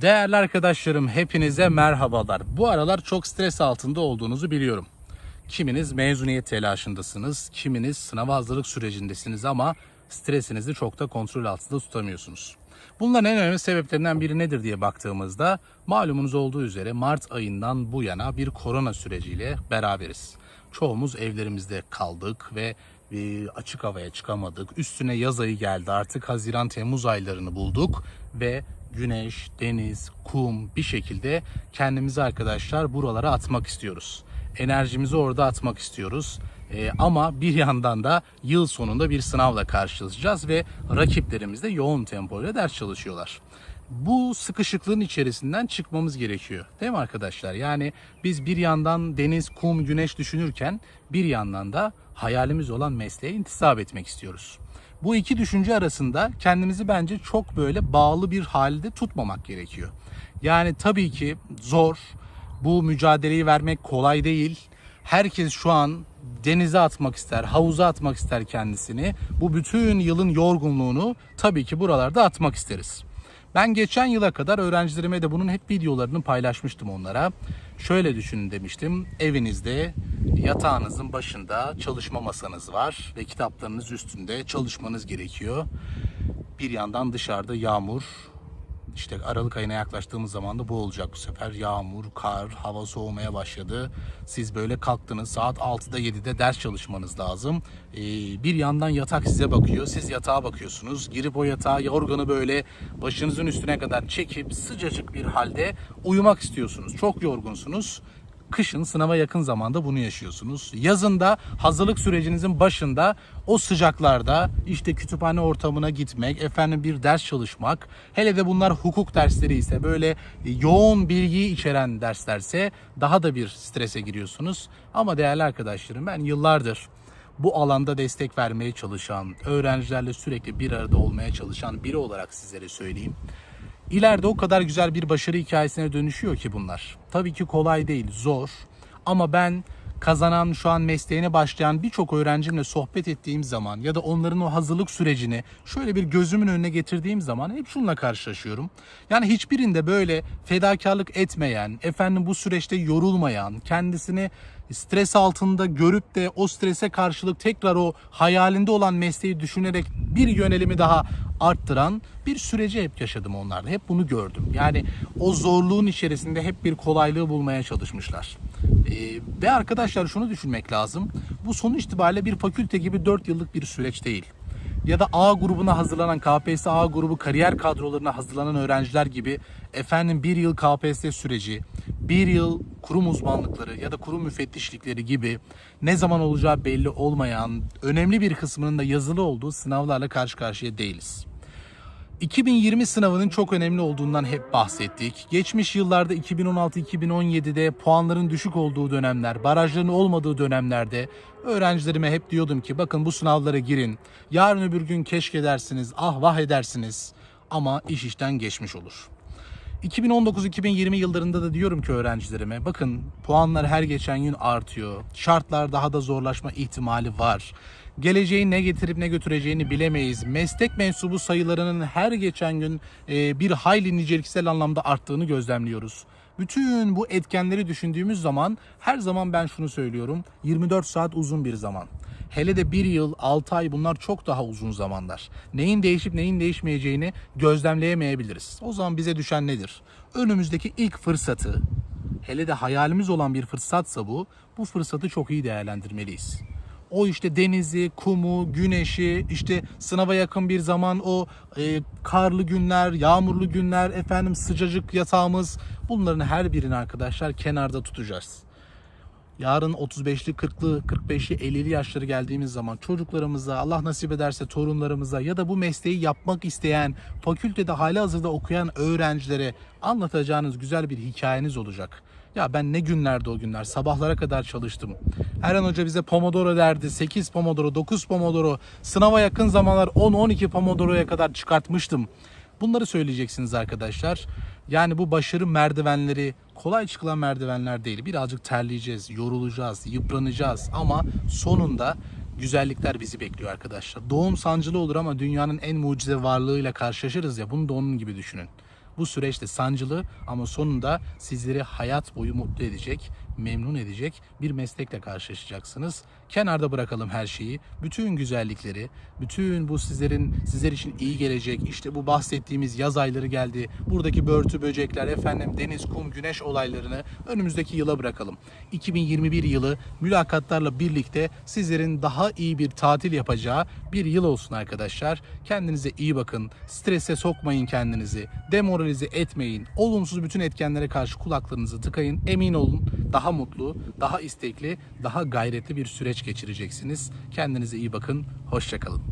Değerli arkadaşlarım hepinize merhabalar. Bu aralar çok stres altında olduğunuzu biliyorum. Kiminiz mezuniyet telaşındasınız, kiminiz sınav hazırlık sürecindesiniz ama stresinizi çok da kontrol altında tutamıyorsunuz. Bunların en önemli sebeplerinden biri nedir diye baktığımızda malumunuz olduğu üzere Mart ayından bu yana bir korona süreciyle beraberiz. Çoğumuz evlerimizde kaldık ve e, açık havaya çıkamadık. Üstüne yaz ayı geldi artık Haziran Temmuz aylarını bulduk ve güneş, deniz, kum bir şekilde kendimizi arkadaşlar buralara atmak istiyoruz. Enerjimizi orada atmak istiyoruz. Ee, ama bir yandan da yıl sonunda bir sınavla karşılaşacağız ve rakiplerimiz de yoğun tempoyla ders çalışıyorlar. Bu sıkışıklığın içerisinden çıkmamız gerekiyor. Değil mi arkadaşlar? Yani biz bir yandan deniz, kum, güneş düşünürken bir yandan da hayalimiz olan mesleğe intisap etmek istiyoruz. Bu iki düşünce arasında kendimizi bence çok böyle bağlı bir halde tutmamak gerekiyor. Yani tabii ki zor. Bu mücadeleyi vermek kolay değil. Herkes şu an denize atmak ister, havuza atmak ister kendisini. Bu bütün yılın yorgunluğunu tabii ki buralarda atmak isteriz. Ben geçen yıla kadar öğrencilerime de bunun hep videolarını paylaşmıştım onlara. Şöyle düşünün demiştim. Evinizde yatağınızın başında çalışma masanız var ve kitaplarınız üstünde çalışmanız gerekiyor. Bir yandan dışarıda yağmur, işte Aralık ayına yaklaştığımız zaman da bu olacak bu sefer. Yağmur, kar, hava soğumaya başladı. Siz böyle kalktınız saat 6'da 7'de ders çalışmanız lazım. Ee, bir yandan yatak size bakıyor. Siz yatağa bakıyorsunuz. Girip o yatağa yorganı böyle başınızın üstüne kadar çekip sıcacık bir halde uyumak istiyorsunuz. Çok yorgunsunuz. Kışın sınava yakın zamanda bunu yaşıyorsunuz. Yazında hazırlık sürecinizin başında o sıcaklarda işte kütüphane ortamına gitmek, efendim bir ders çalışmak, hele de bunlar hukuk dersleri ise böyle yoğun bilgiyi içeren derslerse daha da bir strese giriyorsunuz. Ama değerli arkadaşlarım ben yıllardır bu alanda destek vermeye çalışan, öğrencilerle sürekli bir arada olmaya çalışan biri olarak sizlere söyleyeyim. İleride o kadar güzel bir başarı hikayesine dönüşüyor ki bunlar. Tabii ki kolay değil, zor. Ama ben kazanan, şu an mesleğine başlayan birçok öğrencimle sohbet ettiğim zaman ya da onların o hazırlık sürecini şöyle bir gözümün önüne getirdiğim zaman hep şununla karşılaşıyorum. Yani hiçbirinde böyle fedakarlık etmeyen, efendim bu süreçte yorulmayan, kendisini stres altında görüp de o strese karşılık tekrar o hayalinde olan mesleği düşünerek bir yönelimi daha arttıran bir süreci hep yaşadım onlarda. Hep bunu gördüm. Yani o zorluğun içerisinde hep bir kolaylığı bulmaya çalışmışlar. Ee, ve arkadaşlar şunu düşünmek lazım. Bu sonuç itibariyle bir fakülte gibi 4 yıllık bir süreç değil ya da A grubuna hazırlanan KPSS A grubu kariyer kadrolarına hazırlanan öğrenciler gibi efendim bir yıl KPSS süreci, bir yıl kurum uzmanlıkları ya da kurum müfettişlikleri gibi ne zaman olacağı belli olmayan önemli bir kısmının da yazılı olduğu sınavlarla karşı karşıya değiliz. 2020 sınavının çok önemli olduğundan hep bahsettik. Geçmiş yıllarda 2016-2017'de puanların düşük olduğu dönemler, barajların olmadığı dönemlerde öğrencilerime hep diyordum ki bakın bu sınavlara girin. Yarın öbür gün keşke dersiniz, ah vah edersiniz ama iş işten geçmiş olur. 2019-2020 yıllarında da diyorum ki öğrencilerime bakın puanlar her geçen gün artıyor. Şartlar daha da zorlaşma ihtimali var. Geleceğin ne getirip ne götüreceğini bilemeyiz. Meslek mensubu sayılarının her geçen gün e, bir hayli niceliksel anlamda arttığını gözlemliyoruz. Bütün bu etkenleri düşündüğümüz zaman her zaman ben şunu söylüyorum. 24 saat uzun bir zaman. Hele de bir yıl, 6 ay bunlar çok daha uzun zamanlar. Neyin değişip neyin değişmeyeceğini gözlemleyemeyebiliriz. O zaman bize düşen nedir? Önümüzdeki ilk fırsatı, hele de hayalimiz olan bir fırsatsa bu, bu fırsatı çok iyi değerlendirmeliyiz. O işte denizi, kumu, güneşi, işte sınava yakın bir zaman o e, karlı günler, yağmurlu günler, efendim sıcacık yatağımız bunların her birini arkadaşlar kenarda tutacağız. Yarın 35'li, 40'lı, 45'li, 50'li yaşları geldiğimiz zaman çocuklarımıza, Allah nasip ederse torunlarımıza ya da bu mesleği yapmak isteyen, fakültede hali hazırda okuyan öğrencilere anlatacağınız güzel bir hikayeniz olacak. Ya ben ne günlerde o günler sabahlara kadar çalıştım. Eren Hoca bize Pomodoro derdi. 8 Pomodoro, 9 Pomodoro. Sınava yakın zamanlar 10-12 Pomodoro'ya kadar çıkartmıştım. Bunları söyleyeceksiniz arkadaşlar. Yani bu başarı merdivenleri kolay çıkılan merdivenler değil. Birazcık terleyeceğiz, yorulacağız, yıpranacağız ama sonunda güzellikler bizi bekliyor arkadaşlar. Doğum sancılı olur ama dünyanın en mucize varlığıyla karşılaşırız ya bunu da onun gibi düşünün. Bu süreç de sancılı ama sonunda sizleri hayat boyu mutlu edecek, memnun edecek bir meslekle karşılaşacaksınız. Kenarda bırakalım her şeyi. Bütün güzellikleri, bütün bu sizlerin sizler için iyi gelecek. işte bu bahsettiğimiz yaz ayları geldi. Buradaki börtü böcekler, efendim deniz, kum, güneş olaylarını önümüzdeki yıla bırakalım. 2021 yılı mülakatlarla birlikte sizlerin daha iyi bir tatil yapacağı bir yıl olsun arkadaşlar. Kendinize iyi bakın. Strese sokmayın kendinizi. Demoralize etmeyin. Olumsuz bütün etkenlere karşı kulaklarınızı tıkayın. Emin olun daha mutlu, daha istekli, daha gayretli bir süreç geçireceksiniz. Kendinize iyi bakın. Hoşçakalın.